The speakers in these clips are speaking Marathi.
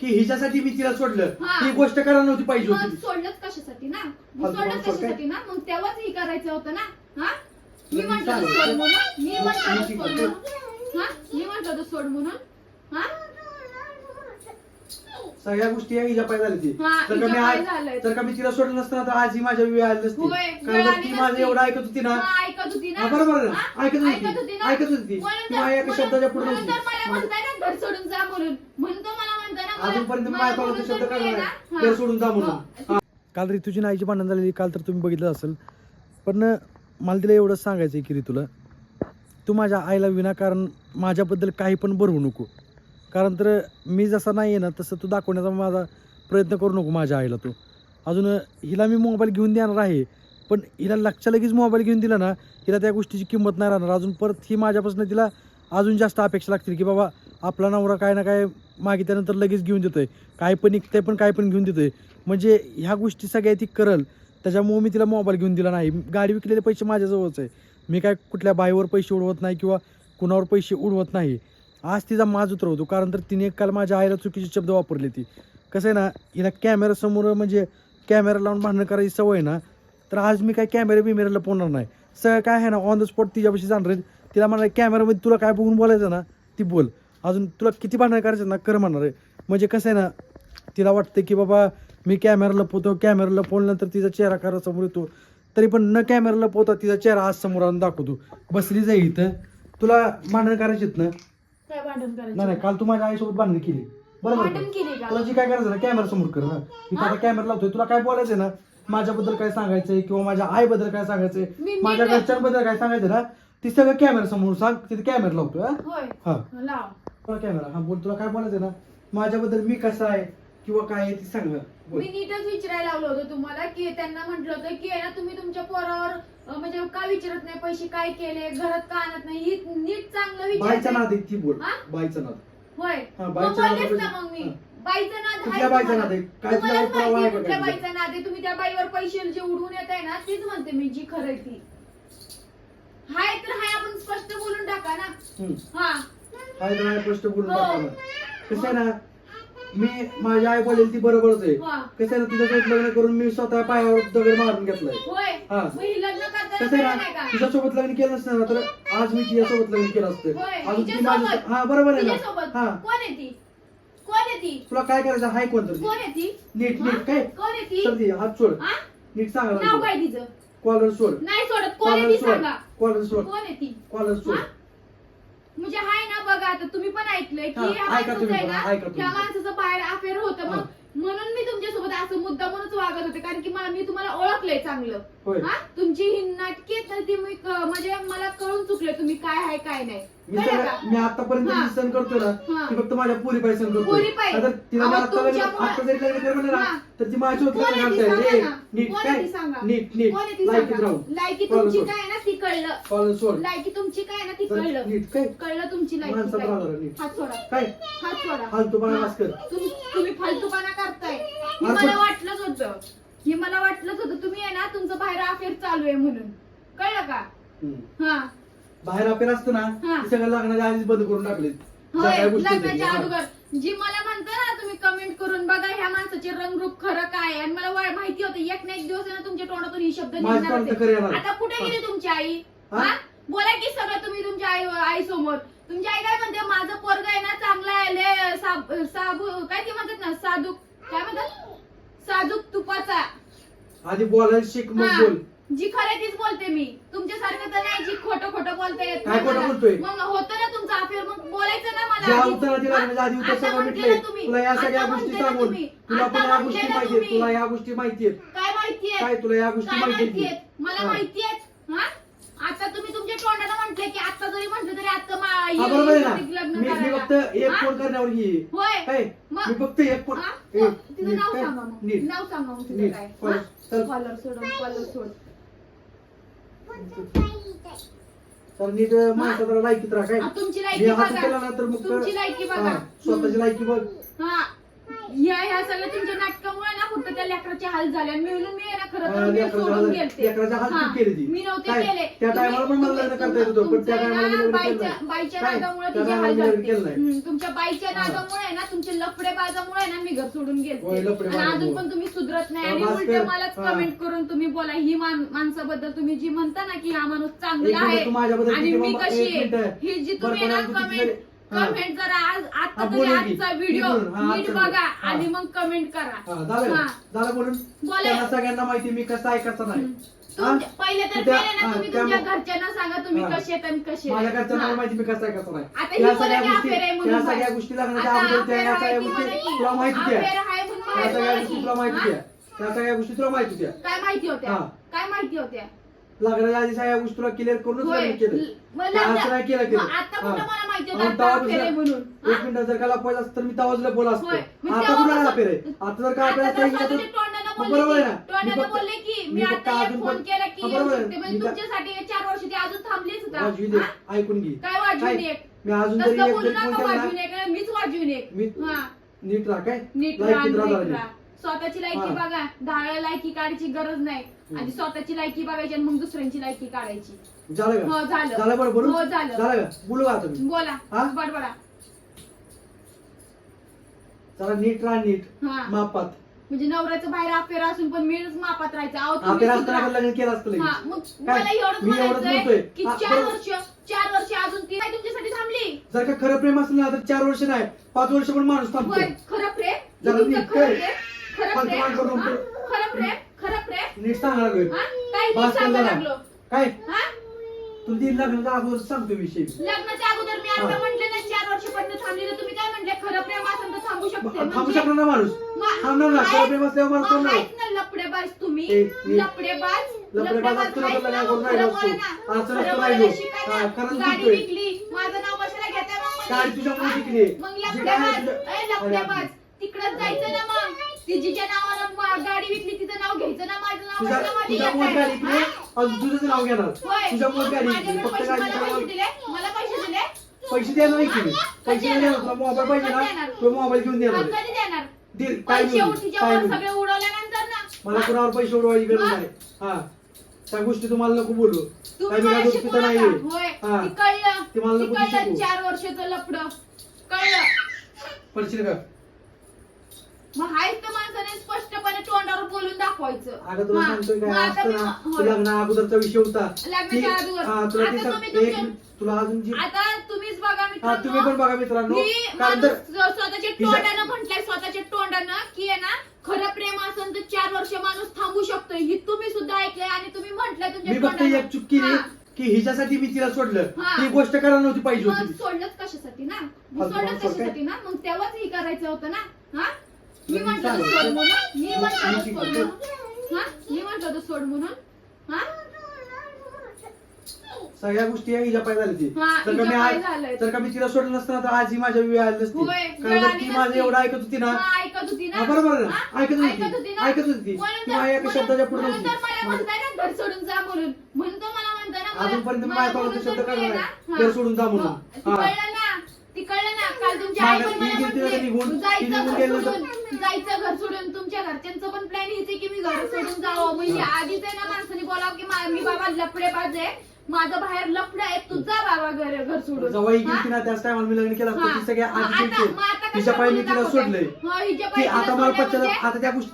की हिच्यासाठी मी तिला सोडलं हा. ही गोष्ट करायला नव्हती पाहिजे मग होती सोडलंच कशासाठी ना फालतू सोडलं माणूस कशासाठी ना मग तेव्हाच हे करायचं होतं ना हा मी मी म्हंटल होतं सांगतो. सोड म्हणून मी म्हंटल होतं मी सोड. म्हणून हा मी म्हंटल होतं सोड म्हणून हा सगळ्या गोष्टी या हिच्या पाय झाली हा, तर का मी हिच्या पाय आज-. तर का मी तिला सोडलं नसतं ना तर आज ही माझ्या वेळ आली नसती होय, कारण आली ती माझं नसती. एवढं ऐकत होती ना हा, ऐकत होती ना हा, बरोबर आहे ना. हा? ऐकत होती. ऐकत होती ना ऐकत होती. म्हणून ती तर- माझ्या एका म्हणून- शब्दाच्या पुढे म्हणून तर नव्हती. मला म्हणताय ना घर सोडून जा म्हणून म्हणून तर मला- अजूनपर्यंत शब्द काढला आहे नाही. घर. सोडून जा म्हणून. हो. काल ऋतूची नाईची भांडण झालेली काल तर तुम्ही बघितलं असेल. पण मला तिला एवढंच सांगायचं की रे तुला तू माझ्या आईला विनाकारण माझ्याबद्दल काही पण भरवू नको. कारण तर मी जसा नाही आहे ना तसं तू दाखवण्याचा माझा प्रयत्न करू नको माझ्या आईला तू. अजून हिला मी मोबाईल घेऊन देणार आहे. पण हिला लक्ष लगेच मोबाईल घेऊन दिला ना हिला त्या गोष्टीची किंमत नाही राहणार. अजून परत ही माझ्यापासून तिला अजून जास्त अपेक्षा लागतील की बाबा आपला नवरा काय ना काय मागितल्यानंतर लगेच घेऊन देतोय. काय पण निघतंय पण काय पण घेऊन देतोय. म्हणजे ह्या गोष्टी सगळ्या ती करल त्याच्यामुळे मी तिला मोबाईल घेऊन दिला नाही. गाडी विकलेले पैसे माझ्याजवळच आहे. मी काय कुठल्या बाईवर पैसे उडवत नाही किंवा कुणावर पैसे उडवत नाही. आज तिचा माज उतरवतो कारण तर तिने काल माझ्या आईला चुकीचे शब्द वापरले ती. कसं आहे ना हिला कॅमेरासमोर म्हणजे कॅमेरा लावून भांडणं करायची सवय आहे ना तर आज मी काय कॅमेरा बिमेरा लपवणार नाही. सगळं काय आहे ना ऑन द स्पॉट तिच्यापाशी जाणार तिला म्हणणार कॅमेरामध्ये तुला काय बघून बोलायचं ना ती बोल. अजून तुला किती भांडणं करायचं ना? कर म्हणणार आहे. म्हणजे कसं आहे ना तिला वाटतं की बाबा मी कॅमेरा लपवतो कॅमेरा लपवल्यानंतर तिचा चेहरा करा समोर येतो. तरी पण न कॅमेरा लपवता तिचा चेहरा आज समोर आणून दाखवतो. बसली जाई इथं. तुला भांडण करायची ना? काय भांडण नाही करायचं? नाही काल तू माझ्या आईसोबत भांडण केली. बरोबर भांडण का? केली का? तुला जी काय करायचं ना कॅमेरा समोर कर ना इथं आता कॅमेरा लावतोय. तुला काय बोलायचंय ना माझ्याबद्दल काय सांगायचंय किंवा माझ्या आईबद्दल काय मी सांगायचंय नीट- माझ्या घरच्यांबद्दल काय सांगायचं ना ती सगळं कॅमेरा समोर सांग तिथे कॅमेरा लावतोय हा? होय. हा. लाव. कॅमेरा हा बोल तुला काय बोलायचं ना? माझ्याबद्दल मी कसा आहे किंवा काय आहे ती सांग ना बोल. मी नीटच विचारायला लावलं होतं तुम्हाला की त्यांना म्हटलं होतं की आहे ना तुम्ही तुमच्या पोरावर अं, म्हणजे का विचारत नाही पैसे काय केले घरात का आणत नाही? ही नीट चांगलं विचार नाद आहे ती बोल. हा? बाईचा नाद. होय. हा, मग नाद बोललेच ना म्हणजे- मग मी. हा. बाईचा नाद कुठल्या तुम्हाला. नाद आहे? काय तुला तुम्हालाच पुरावा माहिती आहे आहे का कुठल्या काय? बाईचा नाद आहे? तुम्ही त्या बाईवर पैसे जे उडवून येत आहे ना तीच म्हणते मी जी खरं आहे ती. हाय तर हाय आपण स्पष्ट बोलून टाका ना. हम्म. हा. हाय तर हाय स्पष्ट बोलून हो. ना. कसं आहे ना मी माझी आई बोलेल ती बरोबरच आहे. हा. कसं आहे ना तुझ्यासोबत लग्न करून मी स्वतः पायावर दगड मारून घेतलाय? होय. हा. मग ही लग्न करताना कसं आहे नाही ना का? तुझ्यासोबत लग्न केलं नसतं ना तर आज मी तिच्यासोबत लग्न केलं असतं. होय. अजून ती तिच्यासोबत. माझ्या हा बरोबर आहे तिच्यासोबत. ना हा. कोण आहे ती? कोण आहे ती? तुला काय करायचं? हाय कोण आहे ती? नीट हा? नीट काय? कोण आहे ती? ती हात सोड. हा? नीट नाव सांगा काय तिचं? कॉलर सोड. नाही सोडत. कोण आहे कॉलर ती सोड. सांगा. कॉलर सोड. कोण आहे ती? कॉलर सोड. हा? म्हणजे हाय ना बघा आता तुम्ही पण ऐकलंय की हा, ह्या ऐका माणसाचं तुम्ही आहे पण, ना ऐका तुम्ही त्या पण. माणसाचं बाहेर अफेअर होतं. मग म्हणून मी तुमच्यासोबत असं मुद्दा म्हणूनच वागत होते कारण की मला मी तुम्हाला ओळखलंय चांगलं होय हा तुमची ही नाटकी आहेत ना ती मी क- म्हणजे मला कळून चुकले तुम्ही काय आहे काय नाही मी कळलं सगळं का? मी आतापर्यंत हा. जी सण करतोय ना हा. ती फक्त माझ्या पुरी पाय सण करतोय पोरी पायी? आता तिला अहो, मी आता लग्न तुमच्यामुळे- आता जरी लग्न कर म्हणलं ना हा. तर ती माझ्या कोण लग्न आहे ती घालताय सांगा ए, ना. नीट कोण काय आहे ती सांगा. नीट नीट कोण आहे ती लाईकीत सांगा राहून लायकी तुमची काय आहे ना ती कळलं सोड लायकी तुमची काय आहे ना ती कळलं नीट काय कळलं तुमची लायकी माणसात काय. राहणार नीट. हात सोडा काय हात सोडा फालतू बाळा. भास्कर. तुम- तुम्ही फालतूपणा हे मला वाटलंच होतं. हे मला वाटलंच होतं. तुम्ही आहे ना तुमचं बाहेर अफेअर चालू आहे म्हणून. कळलं का? हम्म. हा. बाहेर अपेर असतं ना हा. ते सगळं लग्नाच्या आधीच बंद करून टाकले होय लग्नाच्या अगोदर. जी मला म्हणता ना तुम्ही कमेंट करून बघा ह्या माणसाचे रंगरूप खरं काय आहे. आणि मला वा- माहिती होतं एक ना एक दिवस आहे ना तुमच्या तोंडातून ही शब्द माझ्या निघणार तोंडात खरं येणार. होते. आता कुठे गेली तुमची आई? हा? हा? बोला की सगळं तुम्ही तुमच्या आई आई समोर तुमची आई काय म्हणते? माझं पोरग आहे ना चांगला आहे लय साब साबू काय ते म्हणतात ना साधू काय म्हणतात साजूक तुपाचा आधी बोलायला शिक मग हा. बोल जी खरं तीच बोलते मी तुमच्यासारखं तर नाही जी खोटं खोटं बोलते येत काय नाही खोटं मला. बोलतोय? मग होतं ना तुमचं अफेअर मग बोलायचं ना मला ज्या आधी. उत्तरा दिला हा? म्हणजे आधी उत्तर आता सगळं म्हटले मिटलंय ना तुम्ही. तुला या सगळ्या गोष्टी म्हटले ना सांगून तुम्ही. तुला आता पण या गोष्टी ना माहिती आहेत तुम्ही. तुला या गोष्टी माहिती आहेत काय माहितीये काय तुला या गोष्टी काय माहिती माहितीये आहेत मला हा. माहितीये हा आता तुम्ही तुमच्या तोंडाला म्हटले की आता जरी म्हटलं तरी आता मा- हा बरोबर आहे ना मी. फक्त एक? फोन करण्यावर काय मी फक्त एक फोन? ए, नीट नाव काय? सांगा मग नीट नाव सांगा मग तिचं नीट. काय कॉलर. चल. कॉलर सोडून कॉलर सोड तर नीट माणसाला लायकीत राहा काय तुमची मी लायकी बघा केला ना तर मग तुमची लायकी बघा हा, स्वतःची लायकी बघ हा या ह्या सगळ्या तुमच्या नाटकामुळे ना फक्त त्या लेकराचे हाल झाले आणि मिळून मी ना खरं तर मी नव्हते केले. तुमच्या बाईच्या नाही. नादामुळे ना तुमच्या लफडेबाजामुळे आहे ना मी घर सोडून होय, आणि अजून पण तुम्ही सुधरत नाही. आणि उलट मलाच कमेंट करून तुम्ही बोला ही माणसाबद्दल तुम्ही जी म्हणता ना की हा माणूस चांगला आहे आणि मी कशी एक आहे? हे जी तुम्ही ना कमेंट कमेंट जरा आज आता तरी आजचा व्हिडिओ नीट बघा आणि मग कमेंट करा. झालं बोलून? बोला. त्यांना सगळ्यांना माहिती मी कसं ऐकायचं नाही. पहिले तर तुम्ही तुमच्या घरच्यांना सांगा तुम्ही कसे आहेत आणि कसे माझ्या घरच्यांना माहिती मी कसं ऐकायचं आता सगळ्या गोष्टी सगळ्या गोष्टी लागण्याच्या त्या या सगळ्या गोष्टी तुला माहिती द्या सगळ्या गोष्टी तुला माहिती द्या त्या सगळ्या गोष्टी तुला माहिती द्या काय माहिती होत्या? काय माहिती होत्या? लग्नाच्या आधी सगळ्या गोष्टी तुला क्लिअर करूनच केलं. केलं म्हणून. एक मिनिट जर का लपवायचं असतं तर मी बोला असतो. आता आता जर का आपल्याला बरोबर आहे. ना? चार अजून थांबलीच वाजवी दे. ऐकून घे. काय मी अजून तरी एक फोन केला मीच वाजवी मी- नीट राहा काय? नीट राहा, स्वतःची लायकी बघा. दहा लायकी काढायची गरज नाही. आणि स्वतःची लायकी बघायची आणि मग दुसऱ्यांची लायकी काढायची. झालं हो, झालं. झालं हो, झालं. झालं बोलू बोला. बडबडा चला नीट राहा नीट. मापात. म्हणजे नवऱ्याचं बाहेर अफेअर असून पण मीच मापात राहायचं. अहो लग्न केलं असतं मग मला की चार वर्ष चार वर्ष अजून ती नाही तुमच्यासाठी थांबली. जर का खरं प्रेम असेल ना तर चार वर्ष नाही. पाच वर्ष पण माणूस थांबतो खरं प्रेम. खरं प्रेम. खरं प्रेम. नीट लागलो. काय? हा? तुला ती अगोदर सांगतो विषय. लग्नाच्या अगोदर मी आता म्हटलं ना चार वर्ष पण थांबली तुम्ही काय म्हटले खरं प्रेम असेल तर थांबू शकते. थांबू म्हणजे- ना माणूस? मा- थांबणार ना? खरं प्रेम असल्यावर माणूस थांबणार. आहेच तुम्ही. ए, गाडी विकली तिचं नाव तुझ्या तुझ्या नाव घेणार. तुझ्या मुळे फक्त मला पैसे देणार की पैसे नाही देणार. तुला मोबाईल पाहिजे ना? तो मोबाईल घेऊन देणार. दिल काय मला कुणावर पैसे उडवायची गरज नाही. हा. त्या गोष्टी तुम्हाला नको बोलू. काय मी काय गोष्टी नाही हा. तुम्हाला नको चार वर्षाचं लपड कळलं. पडशील का मग हायच तर माणसाने स्पष्टपणे तोंडावर बोलून दाखवायचं. अगं लग्ना अगोदरचा विषय होता. तुला आता अजून आता तुम्हीच बघा मित्र तुम्ही पण बघा मित्रांनो. स्वतःच्या हिचा- तोंडानं म्हटलंय स्वतःच्या तोंडानं की आहे ना खरं प्रेम असेल तर चार वर्ष माणूस थांबू शकतो ही तुम्ही सुद्धा ऐकलंय आणि तुम्ही म्हटलंय मी फक्त एक चूक की हिच्यासाठी मी तिला सोडलं. हा. गोष्ट करायला नव्हती पाहिजे सोडलंच कशासाठी ना? मग सोडलंच कशासाठी ना? मग तेव्हाच हे करायचं होतं ना? हा? मी तू सोड म्हणून. मी तू सोड म्हणून. हा? मी तू सोड म्हणून. हा? सगळ्या गोष्टी या हिच्या पाय झाली तर जर मी तिला सोडलं नसतं तर आज ही माझ्या वेळ आली नसती. कारण ती माझं एवढं ऐकत होती ना. ऐकत होती ना. बरोबर ऐकत होती. ऐकत होती ती. माझ्या एका शब्दाच्या पुढे नव्हती. अजूनपर्यंत माझ्या शब्द तर काढला घर सोडून जा म्हणून. हा. ती ना? काल तुमची आई पण मला म्हटली जायचं घर सोडून तुमच्या घरच्यांचं पण प्लॅन येते की मी घर सोडून जावं. म्हणजे आधीच आहे ना माणसाने बोलावं की मी बाबा लपडे पाज आहे माझं बाहेर लपड आहे तुझा बाबा घर घर सोडून. जवळ त्याच टायमाला मी लग्न केलं असतं ती आता-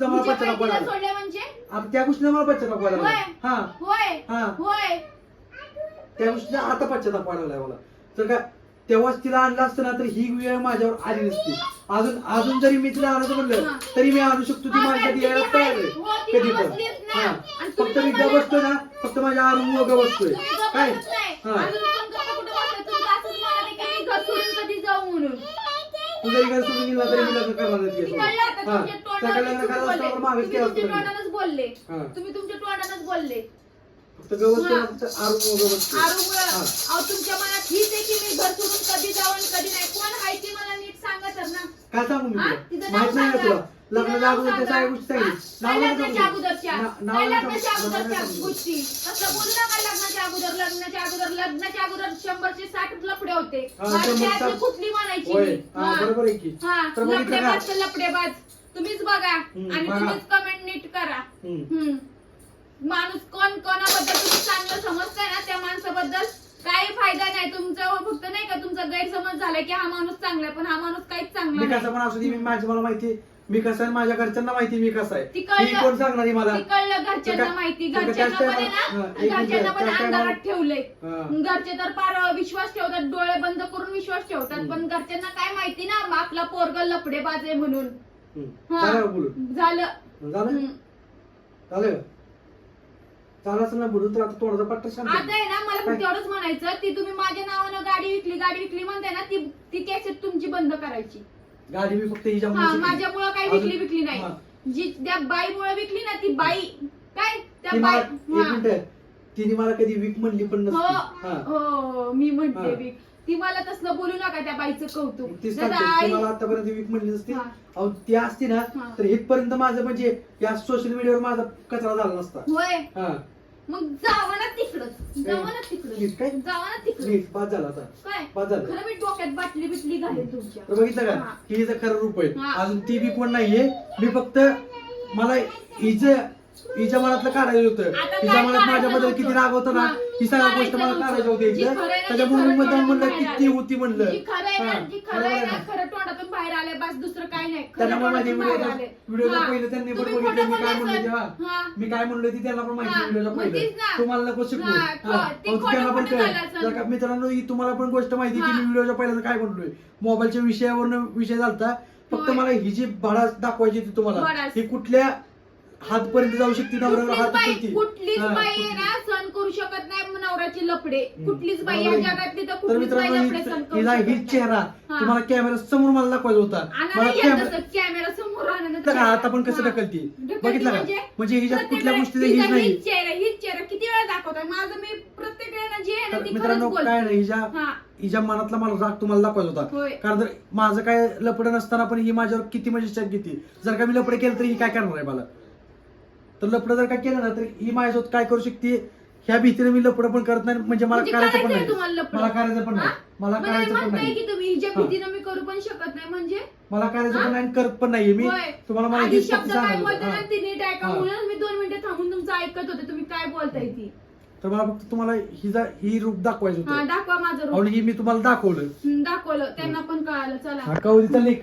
तिला दाखवताय? आता मला सोडलंय म्हणजे? आता त्या गोष्टीचा मला हिच्या पायी पश्चाताप म्हणजे? आता त्या गोष्टीचा मला पश्चाताप पडायला हा. होय. हा. होय. त्या गोष्टीचा आता पश्चाताप पडायला मला. तर काय? तेव्हाच तिला आणला असतं ना तर ही वेळ माझ्यावर आली नसती. अजून अजून जरी मी तिला आणायचं म्हणलं तरी मी आणू शकतो ती माझ्यासाठी यायला तयार आहे. कधी पण हा. फक्त मी गप बसतोय ना फक्त माझ्या आरून गप बसतोय. काय? हा. तुझा इकडे सोडून तरी हा. करायला बोलले. तुम्ही तुमच्या तोंडानच बोलले. तुमच्या मनात आहे की मी घर कधी जाऊन कधी नाही. कोण मला नीट असं लग्नाच्या अगोदर लग्नाच्या अगोदर. लग्नाच्या अगोदर साठ लपडे होते. म्हणायची हा, तुम्हीच बघा आणि तुम्हीच कमेंट नीट करा. हम्म. माणूस कोण कोणाबद्दल तुम्ही चांगलं समजताय ना त्या माणसाबद्दल काही फायदा नाही तुमचं फक्त नाही का तुमचा गैरसमज झालाय की हा माणूस चांगला आहे पण हा माणूस काहीच चांगला मी नाही कसं पण असू दे मी माझी मला माहिती मी कसं आहे माझ्या घरच्यांना माहिती मी कसं आहे ती कळलं. कोण सांगणार आहे मला ती कळलं घरच्यांना तुका- माहिती तुका घरच्यांना त्याच पण आहे टायमाला- ना एक मिनिट, घरच्यांना पण त्याच अंधारात टायमाला- ठेवलंय हा. घरचे तर फार विश्वास ठेवतात डोळे बंद करून विश्वास ठेवतात हम्म. पण घरच्यांना काय माहिती ना आपला पोरग लफडेबाज आहे म्हणून हम्म. हा. झालं का बोलून झालं झालं हम्म. झालं झालं ना बोलून तर आता तोंडाचा पट्टा शांत आता आहे ना मला? फक्त एवढंच म्हणायचं ती तुम्ही माझ्या नावानं गाडी विकली गाडी विकली म्हणताय ना ती ती कॅसेट तुमची बंद करायची गाडी मी फक्त हिच्या हा मुलीची केली. माझ्यामुळं काही विकली विकली हा. नाही जी त्या बाईमुळे विकली ना ती बाई काय त्या ती मला बाई एक हा. मिनिट तिने मला कधी वीक म्हणली पण हो नसती हा. हो मी म्हणते हा. विक ती मला तसलं बोलू नका त्या बाईचं कौतुक तीच दादा, सांगते ती आई- मला आतापर्यंत वीक म्हणली नसती हा. अहो ती असती ना हा. तर इथपर्यंत माझं म्हणजे या सोशल मीडियावर माझा कचरा झाला नसता होय हा मग जावं ना तिकडं जावं ना तिकडं नीट काय? जावं ना तिकडं नीट बाद झाला आता काय बाद झालं खरं मी डोक्यात बाटली बिटली घालेल तुमच्या तर बघितलं का हा. हिचं खरं रूप आहे हा. अजून ती बी कोण नाहीये मी फक्त मला हिचं हिच्या मनातलं काढायचं होतं आता हिच्या काय मनात काढायचं माझ्याबद्दल किती? राग होता ना हा. ही सगळ्या काढायचं गोष्ट मला नव्हतं. काढायच्या होत्या जी इथं खरं आहे ना, त्याच्यामुळे ती मी मुद्दाम खरं म्हणलं तोंडातून की ती बाहेर होती म्हणलं जी खरं आहे ना हा. जी बरोबर खरं आहे आहे ना ना? खरं बाहेर आले बस दुसरं काही नाही खरं त्याच्यामुळे माझे तोंडातून बाहेर व्हिडिओ आले. व्हिडिओला हा. पहिले त्यांनी पण तुम्ही बघितलं मी काय बोलला. तेव्हा हा. मी काय म्हणलं ती त्यांना पण माहिती हा. व्हिडिओला मग पहिले तीच ना. तुम्हाला नको शिकू हा, हा. खो- ती अहो, खोटं त्यांना पण खोटं कळेल. झालं असेल. जर का मित्रांनो ही तुम्हाला पण गोष्ट माहिती की हा. मी व्हिडिओच्या पहिल्यांदा काय म्हणलोय मोबाईलच्या विषयावरनं विषय झालता फक्त होय. मला ही जी भडास दाखवायची होती तुम्हाला भडास. ही कुठल्या हातपर्यंत जाऊ शकते कुठलीच हात बाई कुठलीच हा, बाई आहे. ना सहन करू शकत नाही नवऱ्याचे लपडे हम्म. कुठलीच बाई या बरोबर आहे. जगातली तर तर कुठलीच बाई मित्रांनो लपडे हि- करू हिला शकत हीच नाही. चेहरा हा. तुम्हाला कॅमेरा समोर मला दाखवायचा होता आणि मला नाही कॅमेरा समोर तर का आता पण कसं हा. ढकलती ढकलती बघितलं का म्हणजे? म्हणजे हिच्यात प्रत्येक कुठल्या वेळेस तिचा हीच नाही हीच चेहरा हीच चेहरा किती वेळा दाखवतोय माझं मी प्रत्येक वेळेला जे आहे तर ना ती खरंच मित्रांनो काय नाही हिच्या हा हिच्या मनातला मला राग तुम्हाला दाखवायचा होता होय कारण जर माझं काय लपड नसताना पण ही माझ्यावर किती म्हणजे शक घेते जर का मी लपडे केलं तर ही काय करणार आहे मला तर लपडं जर का केलं ना तर ही माझ्यासोबत काय करू शकते ह्या भीतीने मी लपडं पण करत नाही म्हणजे मला म्हणजे करायचं पण करायचंय नाही तुम्हाला लफडं? मला करायचं पण नाही हा? मला म्हणजे करायचं पण म्हणताय नाही की तुम्ही हिच्या हा. भीतीनं मी करू पण शकत नाही म्हणजे मला करायचं हा? पण नाही आणि करत पण नाहीये मी होय. तुम्हाला मला आधी हेच फक्त शब्द काय सांगायचं बोलते होतं. ना हा. ती नीट ऐका हा. म्हणून मी दोन मिनिटं थांबून तुमचं ऐकत होते तुम्ही काय बोलताय ती तर मला फक्त तुम्हाला हिचा ही रूप दाखवायचं हा होतं दाखवा माझं रूप आणि ही मी तुम्हाला दाखवलं दाखवलं त्यांना पण कळालं चला हा कवरीचा लेख